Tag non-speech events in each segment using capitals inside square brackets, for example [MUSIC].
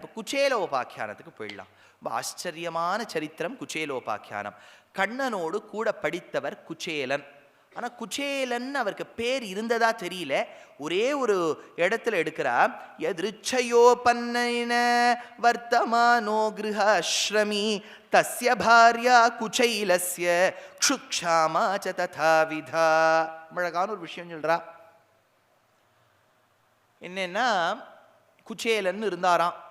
இப்போ குச்சேலோபாக்கியானத்துக்கு போயிடலாம். ரொம்ப ஆச்சரியமான சரித்திரம் குச்சேலோபாக்கியானம். கண்ணனோடு கூட படித்தவர் குச்சேலன். ஆனால் குச்சேலன் அவருக்கு பேர் இருந்ததா தெரியல. ஒரே ஒரு இடத்துல எடுக்கிறா. எதிர்ச்சயோபன்ன வர்த்தமானோ கிரகாஸ்ரமி தஸ்ய பாரியா குச்சைலஸ்ய க்ஷுக்ஷாமாச்ச ச ததாவிதா. அழகான ஒரு விஷயம் சொல்றா. என்னன்னா குச்சேலன் இருந்தாராம்.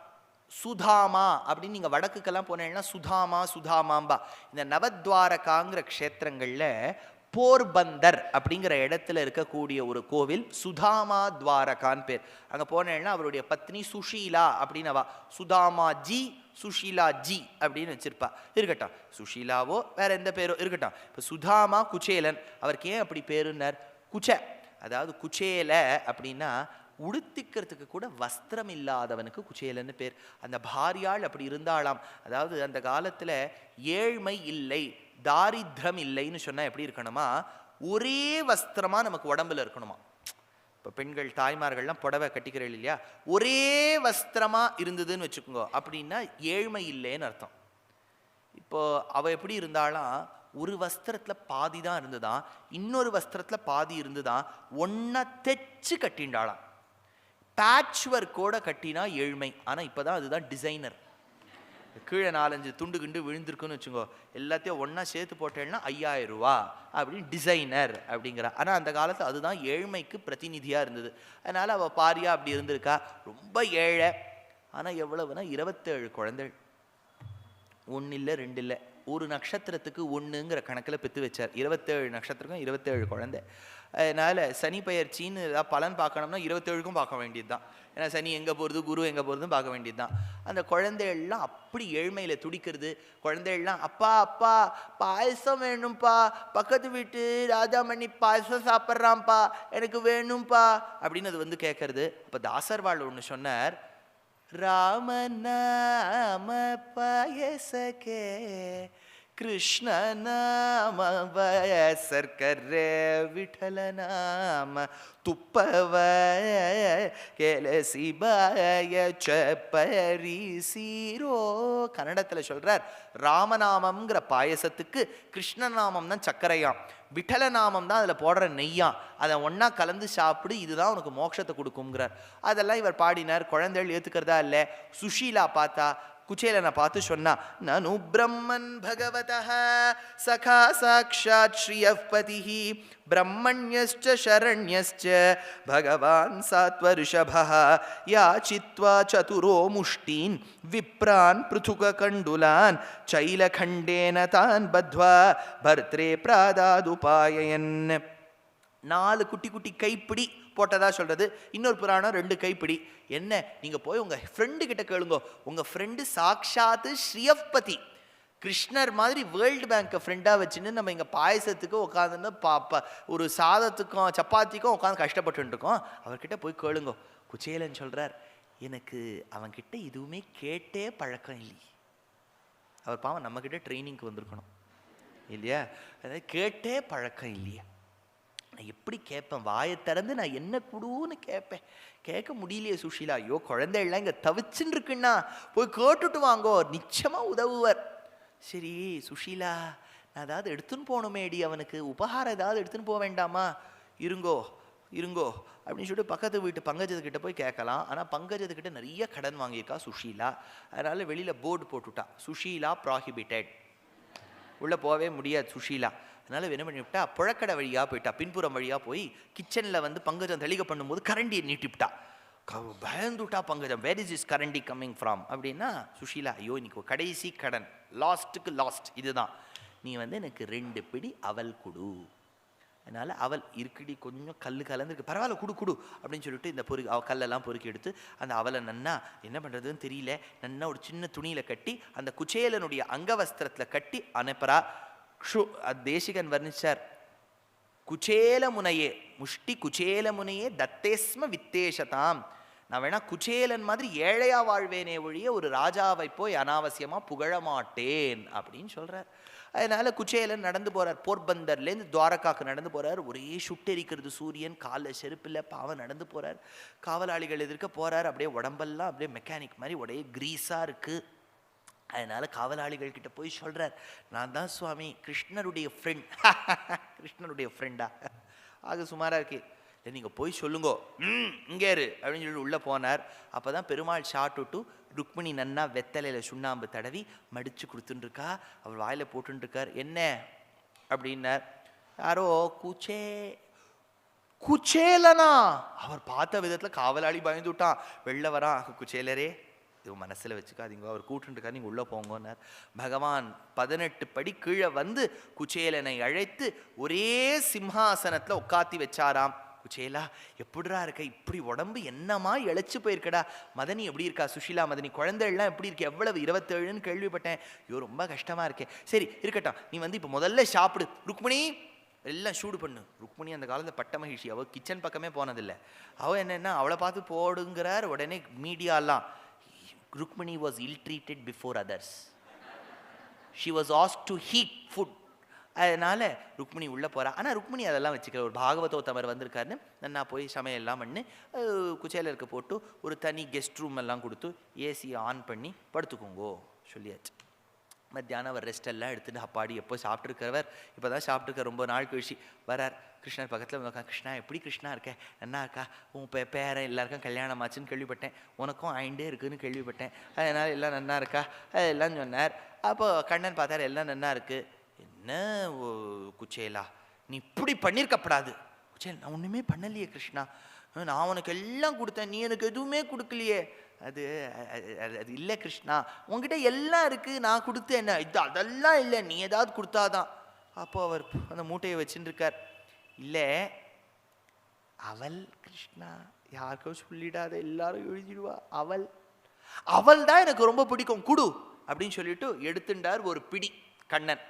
சுதாமா அப்படின்னு நீங்கள் வடக்குக்கெல்லாம் போனீங்கன்னா சுதாமா சுதாமாம்பா. இந்த நவத்வாரகாங்கிற க்ஷேத்திரங்களில் போர்பந்தர் அப்படிங்கிற இடத்துல இருக்கக்கூடிய ஒரு கோவில் சுதாமா துவாரகான் பேர். அங்கே போனேன்னா அவருடைய பத்னி சுஷீலா அப்படின்னு அவா சுதாமா ஜி சுஷீலா ஜி அப்படின்னு வச்சிருப்பா. இருக்கட்டும். சுஷீலாவோ வேற எந்த பேரோ இருக்கட்டும். இப்போ சுதாமா குச்சேலன். அவருக்கு ஏன் அப்படி பேருன்னார்? குச்ச. அதாவது குச்சேல அப்படின்னா உடுத்திக்கிறதுக்கு கூட வஸ்திரம் இல்லாதவனுக்கு குச்சேலன்னு பேர். அந்த பாரியாள் அப்படி இருந்தாளாம். அதாவது அந்த காலத்தில் ஏழ்மை இல்லை தாரித்திரம் இல்லைன்னு சொன்னால் எப்படி இருக்கணுமா? ஒரே வஸ்திரமாக நமக்கு உடம்புல இருக்கணுமா? இப்போ பெண்கள் தாய்மார்கள்லாம் புடவை கட்டிக்கிறீர்கள் இல்லையா? ஒரே வஸ்திரமாக இருந்ததுன்னு வச்சுக்கோங்க. அப்படின்னா ஏழ்மை இல்லைன்னு அர்த்தம். இப்போ அவள் எப்படி இருந்தாலாம் ஒரு வஸ்திரத்தில் பாதி தான் இருந்துதான் இன்னொரு வஸ்திரத்தில் பாதி இருந்துதான் ஒன்றை தைச்சு கட்டிண்டாளாம். பேட்ச் ஒர்க்கோட கட்டினா ஏழ்மை. ஆனால் இப்போ தான் அதுதான் டிசைனர். கீழே நாலஞ்சு துண்டு கிண்டு விழுந்திருக்குன்னு வச்சுக்கோ எல்லாத்தையும் ஒன்றா சேர்த்து போட்டேன்னா ஐயாயிரம் ரூபா அப்படின்னு டிசைனர் அப்படிங்கிறா ஆனால் அந்த காலத்தில் அதுதான் ஏழ்மைக்கு பிரதிநிதியாக இருந்தது. அதனால் அவள் பாரியா அப்படி இருந்திருக்கா. ரொம்ப ஏழை. ஆனால் எவ்வளவுனா இருபத்தேழு குழந்தைகள். ஒன்று இல்லை ரெண்டு இல்லை ஒரு நட்சத்திரத்துக்கு ஒன்றுங்கிற கணக்கில் பெற்று வச்சார். இருபத்தேழு நட்சத்திரம் இருபத்தேழு குழந்தை. அதனால் சனி பயிற்சின்னு ஏதாவது பலன் பார்க்கணும்னா இருபத்தேழுக்கும் பார்க்க வேண்டியது தான் ஏன்னா சனி எங்கே போகிறது குரு எங்கே போகிறதும் பார்க்க வேண்டியது தான் அந்த குழந்தைகள்லாம் அப்படி ஏழ்மையில் துடிக்கிறது குழந்தைகள்லாம் அப்பா அப்பா பாயசம் வேணும்ப்பா பக்கத்து வீட்டு ராஜாமணி பாயசம் சாப்பிட்றான்ப்பா எனக்கு வேணும்ப்பா அப்படின்னு அது வந்து கேட்கறது. அப்போ தாசர்வாள் ஒன்று சொன்னார் ರಾಮನಾಮ ಪಾಯಸಕ್ಕೆ ಕೃಷ್ಣ ನಾಮ ಬಯಸರ್ಕರೆ ವಿಠಲ ನಾಮ ತುಪ್ಪವ ಕೆಲಸಿ ಬಾಯ ಚಪ್ಪರಿಸೀರೋ கன்னடத்தில் சொல்றார் ராமநாமம்ங்கிற பாயசத்துக்கு கிருஷ்ணநாமம் தான் சர்க்கரையாம் விட்டல நாமம் தான் அதில் போடுற நெய்யா. அதை ஒன்றா கலந்து சாப்பிடு இதுதான் உனக்கு மோட்சத்தை கொடுக்குங்கிறார் அதெல்லாம் இவர் பாடினார். குழந்தைகள் ஏற்றுக்கிறதா இல்லை? சுஷீலா பார்த்தா குச்சேலனை பார்த்து சொன்னா நனு பிரம்மன் பகவத சகா சாட்சாத் ஸ்ரீயபதி பிரம்மண்யஸ்ச சரண்யஸ்ச பகவான் சாத்வருஷபः யாச்சித்வா சதுரோ முஷ்டீன் விப்ரான் பிருதுக கண்டுலான் சைலகண்டேன தான் பத்வா பர்த்ரே பிராதாதுபாயன் நாலு குட்டி குட்டி கைப்பிடி போட்டதாக சொல்கிறது இன்னொரு புராணம் ரெண்டு கைப்பிடி. என்ன? நீங்கள் போய் உங்கள் ஃப்ரெண்டு கிட்ட கேளுங்க. உங்கள் ஃப்ரெண்டு சாக்ஷாத்து ஸ்ரீயப்பதி கிருஷ்ணர் மாதிரி வேர்ல்டு பேங்க்கை ஃப்ரெண்டாக வச்சுன்னு நம்ம இங்கே பாயசத்துக்கு உட்காந்துன்னு பாப்பா ஒரு சாதத்துக்கும் சப்பாத்திக்கும் உட்காந்து கஷ்டப்பட்டுருக்கோம். அவர்கிட்ட போய் கேளுங்க. குச்சேலன் சொல்கிறார் எனக்கு அவன்கிட்ட எதுவுமே கேட்டே பழக்கம் இல்லை அவர் பாவம் நம்மக்கிட்ட ட்ரைனிங்க்கு வந்திருக்கணும். இல்லையா? அதாவது கேட்டே பழக்கம் இல்லையா. நான் எப்படி கேட்பேன்? வாயை திறந்து நான் என்ன கொடுன்னு கேட்பேன். கேட்க முடியலையே சுஷீலா. ஐயோ குழந்தைகள்லாம் இங்கே தவிச்சுன்னு இருக்குன்னா போய் கேட்டுட்டு வாங்கோ. நிச்சயமாக உதவுவர். சரி சுஷீலா நான் ஏதாவது எடுத்துன்னு போகணுமேடி அவனுக்கு. உபகாரம் ஏதாவது எடுத்துன்னு போக வேண்டாமா? இருங்கோ இருங்கோ. அப்படின்னு சொல்லிட்டு பக்கத்து வீட்டு பங்கஜத்துக்கிட்ட போய் கேட்கலாம். ஆனால் பங்கஜத்துக்கிட்ட நிறைய கடன் வாங்கியிருக்கா சுஷீலா. அதனால் வெளியில் போர்டு போட்டுட்டா. சுஷீலா ப்ராஹிபிட்டட் உள்ளே போகவே முடியாது சுஷீலா. அதனால் என்ன பண்ணிவிட்டா புழக்கடை வழியாக போயிட்டா. பின்புறம் வழியாக போய் கிச்சனில் வந்து பங்கஜம் தெளிக பண்ணும்போது கரண்டியை நீட்டிவிட்டா க- பயந்துட்டா Pankajam. Where is is karandi coming from அப்படின்னா சுஷீலா ஐயோ இன்னைக்கு கடைசி கடன். லாஸ்ட்டுக்கு லாஸ்ட் இதுதான். நீ வந்து எனக்கு ரெண்டு பிடி அவல் கொடு. அதனால் அவள் இருக்குடி கொஞ்சம் கல் கலந்துருக்கு பரவாயில்ல குடு குடு. அப்படின்னு சொல்லிட்டு இந்த பொறுக்கி அவள் கல்லெல்லாம் பொறுக்கி எடுத்து அந்த அவலை நன்னா என்ன பண்ணுறதுன்னு தெரியல. நன்னா ஒரு சின்ன துணியில் கட்டி அந்த குச்சேலனுடைய அங்கவஸ்திரத்தில் கட்டி அனுப்புறா க்ஷு அது தேசிகன் வர்ணிச்சார். குச்சேல முனையே முஷ்டி குச்சேல முனையே தத்தேஸ்ம வித்தேஷதாம். நான் வேணா குச்சேலன் மாதிரி ஏழையா வாழ்வேனே ஒழிய ஒரு ராஜாவை போய் அனாவசியமா புகழ மாட்டேன் அப்படின்னு சொல்றார். அதனால குச்சேலன் நடந்து போறார். போர்பந்தர்லேருந்து துவாரகாக்கு நடந்து போறார். ஒரே சுட்டெரிக்கிறது சூரியன் காலில் செருப்பில் பாவம் நடந்து போறார். காவலாளிகள் எதிர்க்க போறார். அப்படியே உடம்பெல்லாம் அப்படியே மெக்கானிக் மாதிரி ஒரே கிரீஸா இருக்குது அதனால் காவலாளிகள் கிட்ட போய் சொல்கிறார் நான் தான் சுவாமி கிருஷ்ணருடைய ஃப்ரெண்ட் [LAUGHS] கிருஷ்ணருடைய ஃப்ரெண்டா ஆக சுமாராக இருக்கு. இல்லை நீங்கள் போய் சொல்லுங்கோ. ம் இங்கே இரு. அப்படின்னு சொல்லி உள்ளே போனார். அப்போ தான் பெருமாள் ஷாட் விட்டு ருக்மிணி நன்னா வெத்தலையில் சுண்ணாம்பு தடவி மடித்து கொடுத்துட்டுருக்கா அவர் வாயில் போட்டுருக்கார் என்ன? அப்படின்னார். யாரோ கூச்சே குச்சேலனா? அவர் பார்த்த விதத்தில் காவலாளி பயந்து விட்டான் வெளில வரான் குச்சேலரே. இது மனசில் வச்சுக்காதீங்க அவர் கூட்டுருக்கா நீங்கள் உள்ளே போங்கன்னார். பகவான் பதினெட்டு படி கீழே வந்து குச்சேலனை அழைத்து ஒரே சிம்ஹாசனத்துல உட்காத்தி வச்சாராம். குச்சேலா எப்படிரா இருக்க? இப்படி உடம்பு என்னமா இழைச்சி போயிருக்கடா? மதனி எப்படி இருக்கா? சுஷீலா மதனி குழந்தைகள்லாம் எப்படி இருக்கு? எவ்வளவு இருபத்தேழுன்னு கேள்விப்பட்டேன். ஐயோ ரொம்ப கஷ்டமா இருக்கேன் சரி இருக்கட்டும். நீ வந்து இப்போ முதல்ல சாப்பிடு. ருக்மிணி எல்லாம் சூடு பண்ணு. ருக்மிணி அந்த காலத்தில் பட்ட மகிழ்ச்சி. அவள் கிச்சன் பக்கமே போனதில்லை. அவள் என்னென்னா அவளை பார்த்து போடுங்கிறார் உடனே மீடியாலாம். Rukmini was ill treated before others she was asked to heat food அதனால ருக்மிணி உள்ளே போகிறா ஆனால் ருக்மிணி அதெல்லாம் வச்சுக்கல. ஒரு பாகவதோத்தமர் வந்திருக்காருன்னு நன்னா போய் சமையல்லாம் பண்ணி. குச்சேலருக்கு போட்டு ஒரு தனி கெஸ்ட் ரூம் எல்லாம் கொடுத்து ஏசி ஆன் பண்ணி படுத்துக்கோங்கோ சொல்லியாச்சு. மத்தியானம் அவர் ரெஸ்ட் எல்லாம் எடுத்துகிட்டு அப்பாடி எப்போ சாப்பிட்ருக்கிறவர் இப்போ தான் சாப்பிட்ருக்க ரொம்ப நாள் கழிச்சு வரார். கிருஷ்ணர் பக்கத்தில் வந்து கிருஷ்ணா எப்படி கிருஷ்ணா இருக்க? என்ன இருக்கா? உன் பே பேரன் எல்லாருக்கும் கல்யாணம் ஆச்சுன்னு கேள்விப்பட்டேன். உனக்கும் ஆயிண்டே இருக்குன்னு கேள்விப்பட்டேன். அதனால் எல்லாம் நன்னா இருக்கா? அதெல்லாம் சொன்னார். அப்போ கண்ணன் பார்த்தார் எல்லாம் நன்னா இருக்கு. என்ன ஓ, குச்சேலா? நீ இப்படி பண்ணியிருக்கப்படாது குச்சேல் நான் ஒன்றுமே பண்ணலையே கிருஷ்ணா. நான் உனக்கு எல்லாம் கொடுத்தேன். நீ எனக்கு எதுவுமே கொடுக்கலையே. அது அது- அது அது இல்லை கிருஷ்ணா. உன்கிட்ட எல்லாம் இருக்கு. நான் கொடுத்து என்ன இது அதெல்லாம் இல்லை. நீ ஏதாவது கொடுத்தாதான். அப்போ அவர் அந்த மூட்டையை வச்சுட்டு இருக்கார். இல்லை அவள் கிருஷ்ணா. யாருக்கும் சொல்லிடாத எல்லாரும் எழுதிடுவா. அவள். அவள் தான் எனக்கு ரொம்ப பிடிக்கும். குடு அப்படின்னு சொல்லிட்டு எடுத்துட்டார் ஒரு பிடி கண்ணன்.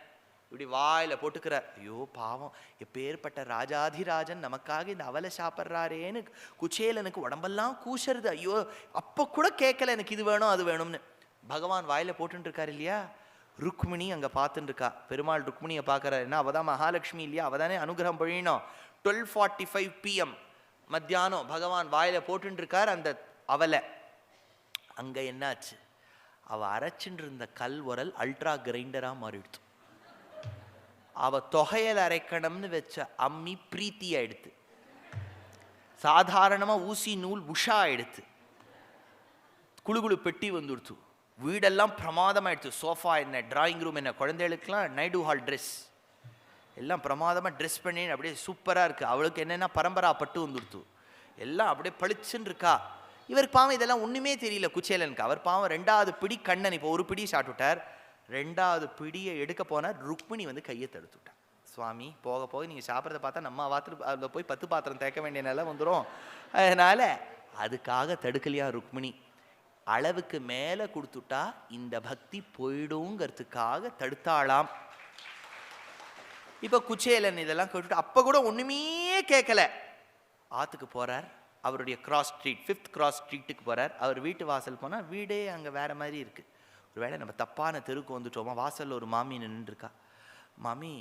இப்படி வாயில போட்டுக்கிறார். ஐயோ பாவம். எப்பேற்பட்ட ராஜாதிராஜன் நமக்காக இந்த அவலை சாப்பிட்றாரேன்னு குச்சேலனுக்கு உடம்பெல்லாம் கூசருது. ஐயோ அப்போ கூட கேட்கல எனக்கு இது வேணும் அது வேணும்னு. பகவான் வாயில போட்டுட்டு இல்லையா? ருக்மிணி அங்கே பார்த்துட்டு இருக்கா பெருமாள் ருக்மிணியை பார்க்குறாரு. என்ன அவள் தான் மகாலட்சுமி இல்லையா? அவ தானே அனுகிரகம் பொழியணும். டுவெல் ஃபார்ட்டி ஃபைவ் பிஎம் மத்தியானம் பகவான் வாயில் போட்டுருக்கார் அந்த அவலை. அங்கே என்னாச்சு? அவள் அரைச்சுட்டு இருந்த கல் உரல் அல்ட்ரா கிரைண்டராக மாறிடுச்சு. அவள் தொகையல் அரைக்கணும்னு வச்ச அம்மி பிரீத்தி ஆயிடுத்து. சாதாரணமாக ஊசி நூல் உஷா ஆயிடுத்து. குழுகுழு பெட்டி வந்துடுச்சு வீடெல்லாம் பிரமாதமாயிடுச்சு. சோஃபா என்ன டிராயிங் ரூம் என்ன குழந்தைகளுக்கெல்லாம் நைடு ஹால் ட்ரெஸ் எல்லாம் பிரமாதமாக ட்ரெஸ் பண்ணி அப்படியே சூப்பராக இருக்குது அவளுக்கு என்னென்னா பரம்பரா பட்டு வந்துடுத்து. எல்லாம் அப்படியே பளிச்சுன்னு இருக்கா இவருக்கு பாவம் இதெல்லாம் ஒன்றுமே தெரியல குச்சேலனுக்கு. அவர் பாவம் ரெண்டாவது பிடி கண்ணன் இப்போ ஒரு பிடி சாப்பிட்டுட்டார் ரெண்டாவது பிடியை எடுக்க போனார். ருக்மிணி வந்து கையை தடுத்துட்டார் சுவாமி போக போக நீங்கள் சாப்பிட்றத பார்த்தா நம்ம வாத்து அதில் போய் பத்து பாத்திரம் தேக்க வேண்டிய நிலை வந்துடும் அதனால் அதுக்காக தடுக்கலையா ருக்மிணி? அளவுக்கு மேலே கொடுத்துட்டா இந்த பக்தி போயிடுங்கிறதுக்காக தடுத்தாளாம். இப்போ குச்சேலன் இதெல்லாம் கேட்டுட்டு அப்போ கூட ஒன்றுமே கேட்கல ஆற்றுக்கு போகிறார் அவருடைய கிராஸ் ஸ்ட்ரீட் ஃபிஃப்த் கிராஸ் ஸ்ட்ரீட்டுக்கு போகிறார் அவர் வீட்டு வாசல் போனால் வீடே அங்கே வேறு மாதிரி இருக்குது ஒருவேளை நம்ம தப்பான தெருக்கு வந்துட்டோமா வாசலில் ஒரு மாமி நின்றுருக்கா மாமி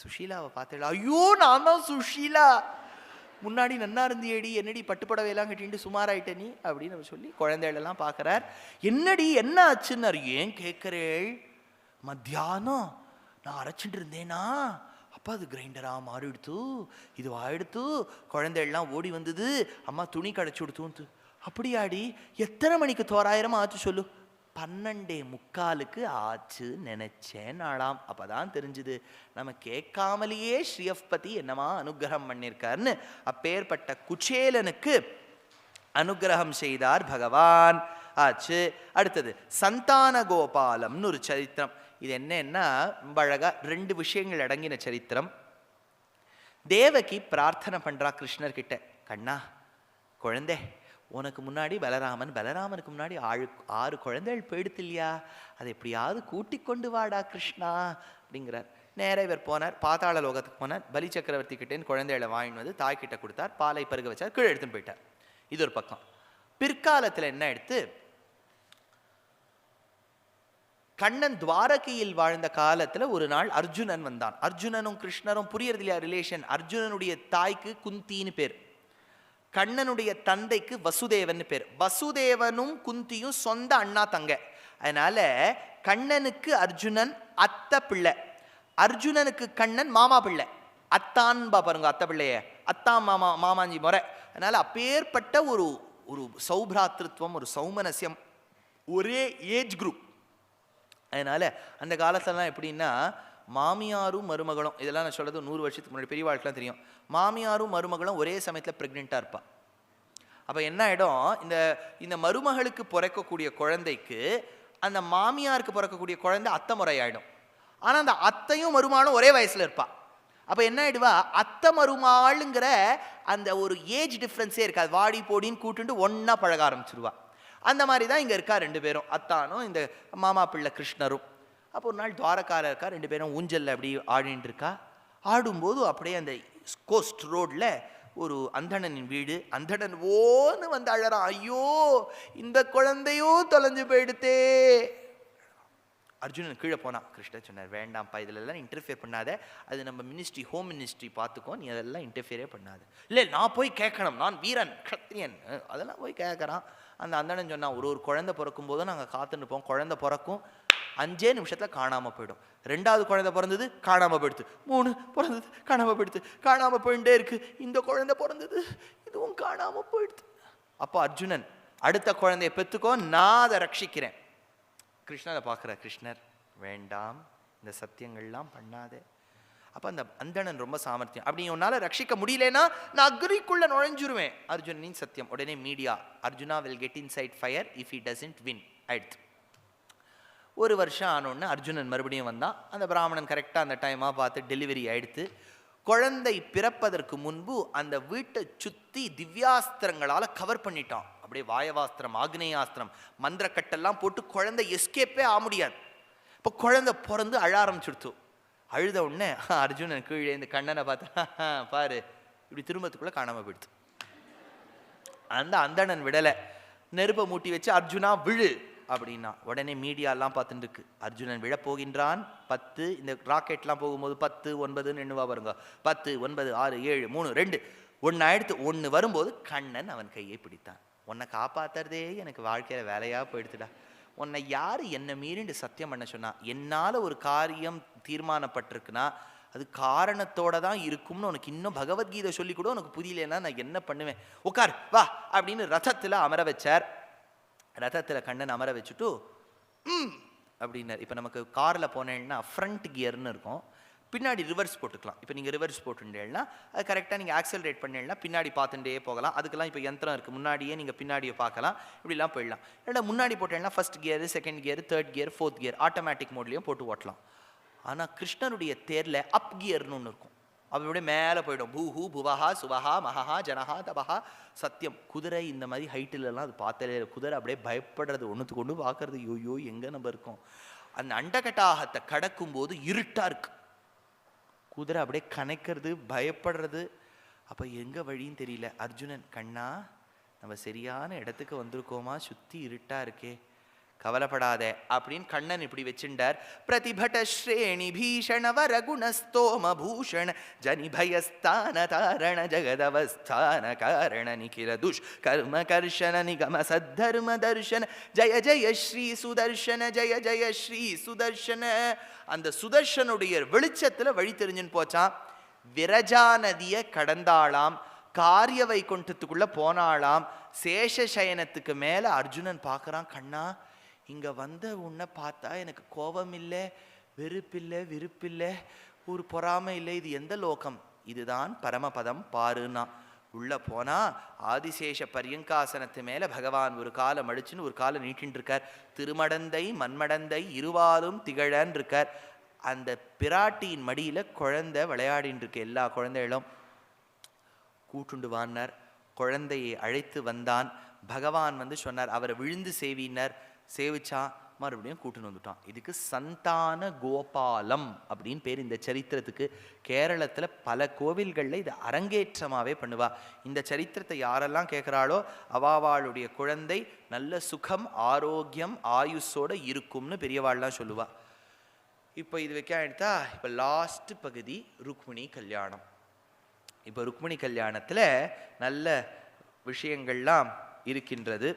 சுஷீலாவை பார்த்தேடா ஐயோ நான் தான் சுஷீலா. முன்னாடி நன்னா இருந்தியேடி என்னடி பட்டு புடவையெல்லாம் கட்டிட்டு சுமாராயிட்ட நீ? அப்படின்னு அவர் சொல்லி குழந்தைகளெல்லாம் பார்க்குறார். என்னடி என்ன ஆச்சுன்னாரு? ஏன் கேட்குறேள்? மத்தியானம் நான் அரைச்சிட்டு இருந்தேனா? அப்போ அது கிரைண்டராக மாறிடுத்து இது குழந்தைகள்லாம் ஓடி வந்தது அம்மா துணி கடைச்சி கொடுத்து அப்படியாடி எத்தனை மணிக்கு தோராயிரமாக ஆச்சு சொல்லு. பன்னெண்டே முக்காலுக்கு ஆச்சு நினைச்சேன் நாளாம். அப்பதான் தெரிஞ்சுது நம்ம கேட்காமலேயே ஸ்ரீயப்பதி என்னமா அனுகிரகம் பண்ணியிருக்காருன்னு அப்பேற்பட்ட குச்சேலனுக்கு அனுகிரகம் செய்தார் பகவான். ஆச்சு. அடுத்தது சந்தான கோபாலம்னு ஒரு சரித்திரம். இது என்னன்னா ரொம்ப அழகா ரெண்டு விஷயங்கள் அடங்கின சரித்திரம். தேவகி பிரார்த்தனை பண்றா கிருஷ்ணர்கிட்ட. கண்ணா குழந்தை உனக்கு முன்னாடி பலராமன் பலராமனுக்கு முன்னாடி ஆறு ஆறு குழந்தைகள் போயிடுத்து இல்லையா? அதை எப்படியாவது கூட்டி கொண்டு வாடா கிருஷ்ணா அப்படிங்கிறார். நேராக இவர் போனார் பாதாள லோகத்துக்கு போனார். பலி சக்கரவர்த்தி கிட்டேன்னு குழந்தைகளை வாங்கிட்டு வந்து தாய்கிட்ட கொடுத்தார். பாலை பருக வச்சார் கீழே எடுத்துன்னு போயிட்டார். இது ஒரு பக்கம். பிற்காலத்தில் என்ன எடுத்து கண்ணன் துவாரகையில் வாழ்ந்த காலத்தில் ஒரு நாள் அர்ஜுனன் வந்தான். அர்ஜுனனும் கிருஷ்ணரும் புரியறது இல்லையா ரிலேஷன் அர்ஜுனனுடைய தாய்க்கு குந்தின்னு பேர். கண்ணனுடைய தந்தைக்கு வசுதேவன் பேர். வசுதேவனும் குந்தியும் சொந்த அண்ணா தங்க. அதனால கண்ணனுக்கு அர்ஜுனன் அத்தை பிள்ளை. அர்ஜுனனுக்கு கண்ணன் மாமா பிள்ளை. அத்தான்பா பாருங்க அத்தை பிள்ளைய. அத்தான் மாமா மாமாஞ்சி முறை. அதனால அப்பேற்பட்ட ஒரு ஒரு சௌபிராத்திருவம் ஒரு சௌமனசியம் ஒரே ஏஜ் குரூப் அதனால அந்த காலத்துலலாம் எப்படின்னா மாமியாரும் மருமகளும் இதெல்லாம் நான் சொல்கிறது நூறு வருஷத்துக்கு முன்னாடி பெரியவாளுக்குலாம் தெரியும். மாமியாரும் மருமகளும் ஒரே சமயத்தில் ப்ரெக்னெண்ட்டாக இருப்பாள் அப்போ என்ன ஆகிடும் இந்த இந்த மருமகளுக்கு பிறக்கக்கூடிய குழந்தைக்கு அந்த மாமியாருக்கு பிறக்கக்கூடிய குழந்தை அத்தை முறையாயிடும் ஆனால் அந்த அத்தையும் மருமானும் ஒரே வயசில் இருப்பாள் அப்போ என்ன ஆயிடுவா? அத்தை மருமாளுங்கிற அந்த ஒரு ஏஜ் டிஃப்ரென்ஸே இருக்காது. வாடி போடின்னு கூட்டுண்டு ஒன்றா பழக ஆரம்பிச்சிருவா. அந்த மாதிரி தான் இங்கே இருக்கா ரெண்டு பேரும். அத்தானும் இந்த மாமா பிள்ளை கிருஷ்ணரும். அப்போ ஒரு நாள் துவாரக்கார இருக்கா ரெண்டு பேரும் ஊஞ்சலில் அப்படி ஆடின்னு இருக்கா. ஆடும்போது அப்படியே அந்த கோஸ்ட் ரோடில் ஒரு அந்தணனின் வீடு அந்தணன் ஓன்னு வந்து அழறான். ஐயோ இந்த குழந்தையும் தொலைஞ்சு போயிடுத்தே. அர்ஜுனன் கீழே போனான். கிருஷ்ணர் சொன்னார் வேண்டாம்ப்பா இதிலெல்லாம் இன்டர்ஃபியர் பண்ணாத. அது நம்ம மினிஸ்ட்ரி ஹோம் மினிஸ்ட்ரி பார்த்துக்கோ. நீ அதெல்லாம் இன்டர்ஃபியரே பண்ணாது. இல்லை நான் போய் கேட்கணும். நான் வீரன் க்ஷத்ரியன் அதெல்லாம் போய் கேட்குறான். அந்த அந்தணன் சொன்னான் ஒரு ஒரு குழந்தை பிறக்கும் போதும் நாங்கள் காத்துன்னு இருப்போம். குழந்தை பிறக்கும். அஞ்சே நிமிஷத்தில் காணாமல் போயிடும். ரெண்டாவது குழந்தை பிறந்தது காணாமல் போயிடுது. மூணு பிறந்தது காணாமல் போயிடுது. காணாமல் போயிட்டே இருக்கு. இந்த குழந்தை பிறந்தது இதுவும் காணாமல் போயிடுது. அப்போ அர்ஜுனன் அடுத்த குழந்தைய பெற்றுக்கோ நான் அதை ரட்சிக்கிறேன். கிருஷ்ணரை பார்க்குற கிருஷ்ணர் வேண்டாம் இந்த சத்தியங்கள்லாம் பண்ணாதே. அப்போ அந்த அந்தணன் ரொம்ப சாமர்த்தியம். அப்படி உன்னால் ரட்சிக்க முடியலனா நான் அக்னிக்குள்ள நுழைஞ்சிருவேன். அர்ஜுனனின் சத்தியம். உடனே media Arjuna will get inside fire if he doesn't win ஆயிடுத்து ஒரு வருஷம் ஆனோடனே அர்ஜுனன் மறுபடியும் வந்தான். அந்த பிராமணன் கரெக்டாக அந்த டைமாக பார்த்து டெலிவரி ஆகிடுத்து குழந்தை பிறப்பதற்கு முன்பு அந்த வீட்டை சுற்றி திவ்யாஸ்திரங்களால் கவர் பண்ணிட்டான். அப்படியே வாயவாஸ்திரம் ஆக்னேயாஸ்திரம் மந்திரக்கட்டெல்லாம் போட்டு குழந்தை எஸ்கேப்பே ஆக முடியாது. இப்போ குழந்தை பிறந்து அழ ஆரம்பிச்சுடுத்து. அழுத உடனே அர்ஜுனன் கீழே இந்த கண்ணனை பார்த்தா பாரு. இப்படி திரும்பத்துக்குள்ளே காணாமல் போயிடுது அந்த அந்தணன் விடலை. நெருப்பை மூட்டி வச்சு அர்ஜுனா விழு. அப்படின்னா உடனே மீடியாலாம் பார்த்துட்டு இருக்கு அர்ஜுனன் விழப்போகின்றான். பத்து இந்த ராக்கெட்லாம் போகும்போது பத்து ஒன்பதுன்னு எண்ணுவா பாருங்க. பத்து ஒன்பது ஆறு ஏழு மூணு ரெண்டு. ஒன்று ஆயிடுத்து ஒன்று வரும்போது கண்ணன் அவன் கையை பிடித்தான். உன்னை காப்பாத்துறதே எனக்கு வாழ்க்கையில வேலையா போயிடுத்துடா உன்னை யார் என்னை மீறிண்டு சத்தியம் பண்ண சொன்னா என்னால் ஒரு காரியம் தீர்மானப்பட்டிருக்குன்னா அது காரணத்தோட தான் இருக்கும்னு உனக்கு இன்னும் பகவத்கீதை சொல்லி கூட. உனக்கு புரியலன்னா நான் என்ன பண்ணுவேன்? உட்கார் வா அப்படின்னு ரதத்தில் அமர வச்சார். ரதத்தில் கண்ணன் அமர வச்சுட்டு அப்படின்னார். இப்போ நமக்கு காரில் போனேன்னா ஃப்ரண்ட் கியர்னு இருக்கும். பின்னாடி ரிவர்ஸ் போட்டுக்கலாம். இப்போ நீங்கள் ரிவர்ஸ் போட்டுட்டேன்னா அது கரெக்டாக நீங்கள் ஆக்சலரேட் பண்ணேன்னா பின்னாடி பார்த்துட்டே போகலாம். அதுக்கெல்லாம் இப்போ யந்திரம் இருக்குது முன்னாடியே நீங்கள் பின்னாடியே பார்க்கலாம். இப்படிலாம் போயிடலாம். இல்லை முன்னாடி போட்டேன்னா first gear second gear third gear fourth gear automatic மோட்லேயும் போட்டு ஓட்டலாம். ஆனால் கிருஷ்ணனுடைய தேரில் அப் கியர்னு ஒன்று இருக்கும். அப்படியே மேலே போயிடும். பூஹு புவஹா சுவஹா மகஹா ஜனஹா தபஹா. சத்தியம். குதிரை இந்த மாதிரி ஹைட்டிலலாம் அது பார்த்தலே இல்லை. குதிரை அப்படியே பயப்படுறது ஒன்றுத்துக்கு ஒன்று பார்க்கறது. ஐயோ எங்கே நம்ம இருக்கோம்? அந்த அண்டகட்டாகத்தை கடக்கும்போது இருட்டாக இருக்கு. குதிரை அப்படியே கனைக்கிறது பயப்படுறது. அப்போ எங்கே வழின்னு தெரியல. அர்ஜுனன் கண்ணா நம்ம சரியான இடத்துக்கு வந்திருக்கோமா? சுற்றி இருட்டாக இருக்கே. கவலைப்படாதே அப்படின்னு கண்ணன் இப்படி வச்சுட்டார் பிரதிபட ஸ்ரேணி பீஷண வரகுணஸ்தோம பூஷண ஜனிபயஸ்தான தாரண ஜெகதவஸ்தான காரண நிகில துஷ் கர்ம கர்ஷன நிகம சத்தர்ம தர்ஷன ஜய ஜய ஸ்ரீ சுதர்ஷன ஜய ஜய ஸ்ரீ சுதர்ஷன. அந்த சுதர்ஷனுடைய வெளிச்சத்துல வழி தெரிஞ்சுன்னு போச்சான் விரஜா நதியை கடந்தாளாம் காரிய வைகுண்டத்துக்குள்ள போனாளாம் சேஷ சயனத்துக்கு மேல அர்ஜுனன் பார்க்கறான் கண்ணா இங்கே வந்த உன்னை பார்த்தா எனக்கு கோபம் இல்லை வெறுப்பில்லை விருப்பில்லை ஒரு பொறாமை இல்லை. இது எந்த லோகம்? இதுதான் பரமபதம் பாருன்னா உள்ளே போனால் ஆதிசேஷ பரியங்காசனத்து மேலே பகவான் ஒரு காலம் அடிச்சுன்னு ஒரு காலம் நீட்டின்னு இருக்கார் திருமடந்தை மண்மடந்தை இருவாலும் திகழன்னு இருக்கார் அந்த பிராட்டியின் மடியில் குழந்தை விளையாடின்னு இருக்கு எல்லா குழந்தைகளும். கூட்டுண்டு வான்னார். குழந்தையை அழைத்து வந்தான். பகவான் வந்து சொன்னார் அவரை விழுந்து சேவினார் சேவிச்சா மறுபடியும் கூட்டுன்னு வந்துட்டான். இதுக்கு சந்தான கோபாலம் அப்படின்னு பேர் இந்த சரித்திரத்துக்கு. கேரளத்தில் பல கோவில்களில் இது அரங்கேற்றமாகவே பண்ணுவா. இந்த சரித்திரத்தை யாரெல்லாம் கேட்குறாளோ அவாவாளுடைய குழந்தை நல்ல சுகம் ஆரோக்கியம் ஆயுஸோட இருக்கும்னு பெரியவாள்லாம் சொல்லுவா. இப்போ இது வைக்க எடுத்தா இப்போ லாஸ்ட் பகுதி ருக்மிணி கல்யாணம். இப்போ ருக்மிணி கல்யாணத்தில் நல்ல விஷயங்கள்லாம் இருக்கின்றது.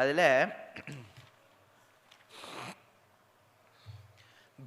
அதில்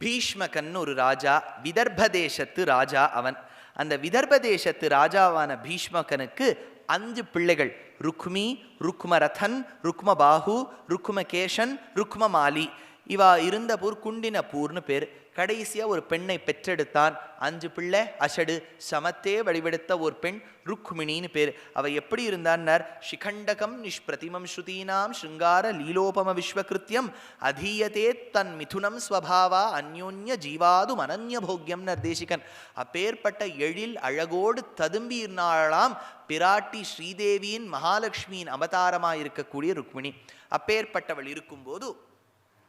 பீஷ்மகன் ஒரு ராஜா விதர்ப தேசத்து ராஜா அவன். அந்த விதர்ப தேசத்து ராஜாவான பீஷ்மகனுக்கு அஞ்சு பிள்ளைகள் ருக்மி ருக்மரதன் ருக்மபாகு ருக்மகேஷன் ருக்மமாலி. இவா இருந்தபூர் குண்டினப்பூர்னு பேர். கடைசியாக ஒரு பெண்ணை பெற்றெடுத்தான். அஞ்சு பிள்ளை அஷடு சமத்தே வடிவெடுத்த ஒரு பெண் ருக்மிணின்னு பேர். அவ எப்படி இருந்தான்னார்? ஷிகண்டகம் நிஷ்பிரதிமம் ஸ்ருதீனாம் ஷிங்கார லீலோபம விஸ்வகிருத்தியம் அதீயதே தன் மிதுனம் ஸ்வபாவா அந்யோன்ய ஜீவாது அனன்ய போக்கியம் தேசிகன் அப்பேற்பட்ட எழில் அழகோடு ததும்பியிருந்தாளாம் பிராட்டி ஸ்ரீதேவியின் மகாலட்சுமியின் அவதாரமாக இருக்கக்கூடிய ருக்மிணி. அப்பேற்பட்டவள் இருக்கும்போது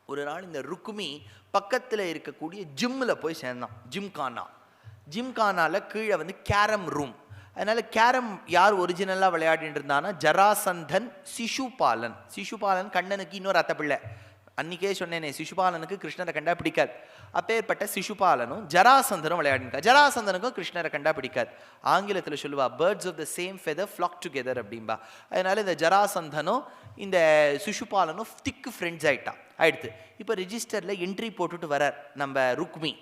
ஒரு நாள் இந்த ருக்குமி பக்கத்தில் இருக்கக்கூடிய ஜிம்மில் போய் சேர்ந்தான். ஜிம்கானா ஜிம்கானாவில் கீழே வந்து கேரம் ரூம் அதனால் கேரம் யார் ஒரிஜினலாக விளையாடிட்டு இருந்தான்னா ஜராசந்தன் சிசுபாலன். சிசுபாலன் கண்ணனுக்கு இன்னொரு அத்தை பிள்ளை அன்னிக்கே சொன்னேனே சிசுபாலனுக்கு கிருஷ்ணரை கண்டா பிடிக்காது அப்பேற்பட்ட சிசுபாலனும் ஜராசந்தனும் விளையாடிருக்கா ஜராசந்தனுக்கும் கிருஷ்ணரை கண்டா பிடிக்காது ஆங்கிலத்தில் சொல்லுவா birds of the same feather flock together அப்படிம்பா. அதனால இந்த ஜராசந்தனும் இந்த சிசுபாலனும் திக்கு ஃப்ரெண்ட்ஸ் ஆயிட்டான் ஆயிடுத்து. இப்போ ரிஜிஸ்டரில் என்ட்ரி போட்டுட்டு வரார் நம்ம ருக்மி.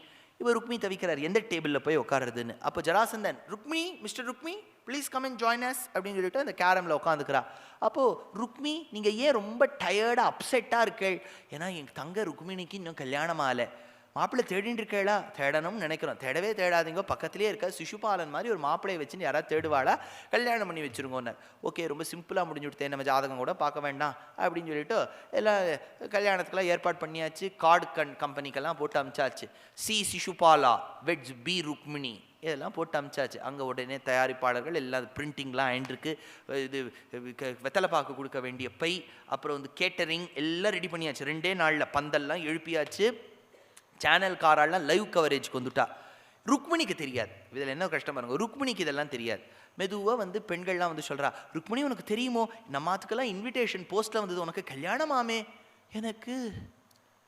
இப்போ ருக்மி தவிக்கிறார் எந்த டேபிளில் போய் உட்காருறதுன்னு. அப்போ Jarasandhan Rukmi mister Rukmi please come and join us அப்படின்னு சொல்லிட்டு அந்த கேரமில் உட்காந்துக்கிறா அப்போது ருக்மி நீங்கள் ஏன் ரொம்ப டயர்டாக அப்செட்டாக இருக்கள்? ஏன்னா எங்கள் தங்க ருக்மிணிக்கு இன்னும் கல்யாணம் ஆகலை. மாப்பிள்ளை தேடின்னு இருக்கேளா தேடணும்னு நினைக்கிறோம். தேடவே தேடாதீங்க. பக்கத்துலேயே இருக்க சிசுபாலன் மாதிரி ஒரு மாப்பிள்ளையை வச்சுன்னு யாராவது தேடுவாளா? கல்யாணம் பண்ணி வச்சுருங்கன்னார். ஓகே ரொம்ப சிம்பிளாக முடிஞ்சு விட்டேன் நம்ம ஜாதகம் கூட பார்க்க வேண்டாம் அப்படின்னு சொல்லிட்டு எல்லாம் கல்யாணத்துக்கெல்லாம் ஏற்பாடு பண்ணியாச்சு. கார்டு கண் கம்பெனிக்கெல்லாம் போட்டு அமிச்சாச்சு. சி சிசுபாலா வெட்ஸ் பி ருக்மிணி இதெல்லாம் போட்டு அமிச்சாச்சு. அங்கே உடனே தயாரிப்பாளர்கள் எல்லாம் பிரிண்டிங்லாம் ஆயின்ட்டுருக்கு இது வெத்தலை பாக்கு கொடுக்க வேண்டிய பை அப்புறம் வந்து கேட்டரிங் எல்லாம் ரெடி பண்ணியாச்சு. ரெண்டே நாளில் பந்தல்லாம் எழுப்பியாச்சு. சேனல்காரெல்லாம் லைவ் கவரேஜ்க்கு வந்துட்டா. ருக்மிணிக்கு தெரியாது. இதில் என்ன கஷ்டம் பாருங்க ருக்மிணிக்கு இதெல்லாம் தெரியாது. மெதுவாக வந்து பெண்கள்லாம் வந்து சொல்கிறா ருக்மிணி உனக்கு தெரியுமோ? நம்ம ஆத்துக்கெல்லாம் இன்விடேஷன் போஸ்ட்டில் வந்தது. உனக்கு கல்யாணமாமே எனக்கு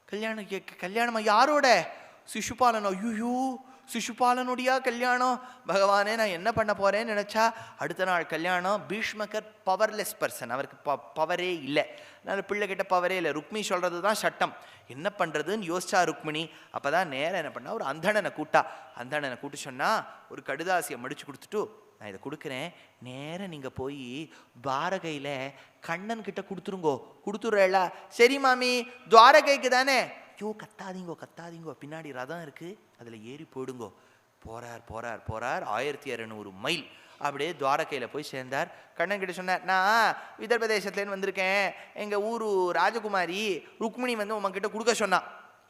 கல்யாணம் கே- கல்யாணமா யாரோட? சிசுபாலன் ஐயோ சிசுபாலனுடைய கல்யாணம். பகவானே நான் என்ன பண்ண போகிறேன்னு நினச்சா அடுத்த நாள் கல்யாணம் பீஷ்மகர் பவர்லெஸ் பர்சன் அவருக்கு ப பவரே இல்லை. அதனால் பிள்ளை கிட்ட பவரே இல்லை. ருக்மி சொல்கிறது தான் சட்டம். என்ன பண்ணுறதுன்னு யோசிச்சா ருக்மிணி. அப்பதான் நேரம் என்ன பண்ணா ஒரு அந்தணனை கூட்டா. அந்தணனை கூட்டு சொன்னால் ஒரு கடுதாசியை மடித்து கொடுத்துட்டு நான் இதை கொடுக்குறேன். நேராக நீங்கள் போய் பாரகையில் கண்ணன் கிட்ட கொடுத்துருங்கோ. கொடுத்துட்றேல சரி மாமி துவாரகைக்கு தானே. ஐயோ கத்தாதீங்கோ கத்தாதீங்கோ பின்னாடி ரதம் இருக்கு. அதில் ஏறி போயிடுங்கோ. போறார் போறார் போறார். ஆயிரத்தி இரநூறு மைல். அப்படியே துவாரகையில் போய் சேர்ந்தார். கண்ணன் கிட்ட சொன்னார் நான் விதர்ப தேசத்துலேருந்து வந்திருக்கேன். எங்கள் ஊரு ராஜகுமாரி ருக்மிணி வந்து உங்ககிட்ட கொடுக்க சொன்னா.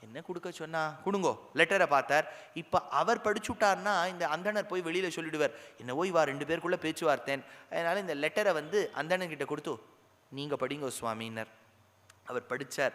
என்ன கொடுக்க சொன்னா? கொடுங்கோ. லெட்டரை பார்த்தார். இப்போ அவர் படிச்சுட்டார்னா இந்த அந்தணர் போய் வெளியில் சொல்லிடுவார். என்னவோ இவா ரெண்டு பேருக்குள்ள பேச்சுவார்த்தேன் அதனால் இந்த லெட்டரை வந்து அந்தணன் கிட்ட கொடுத்து நீங்கள் படிங்கோ சுவாமின்னர் அவர் படித்தார்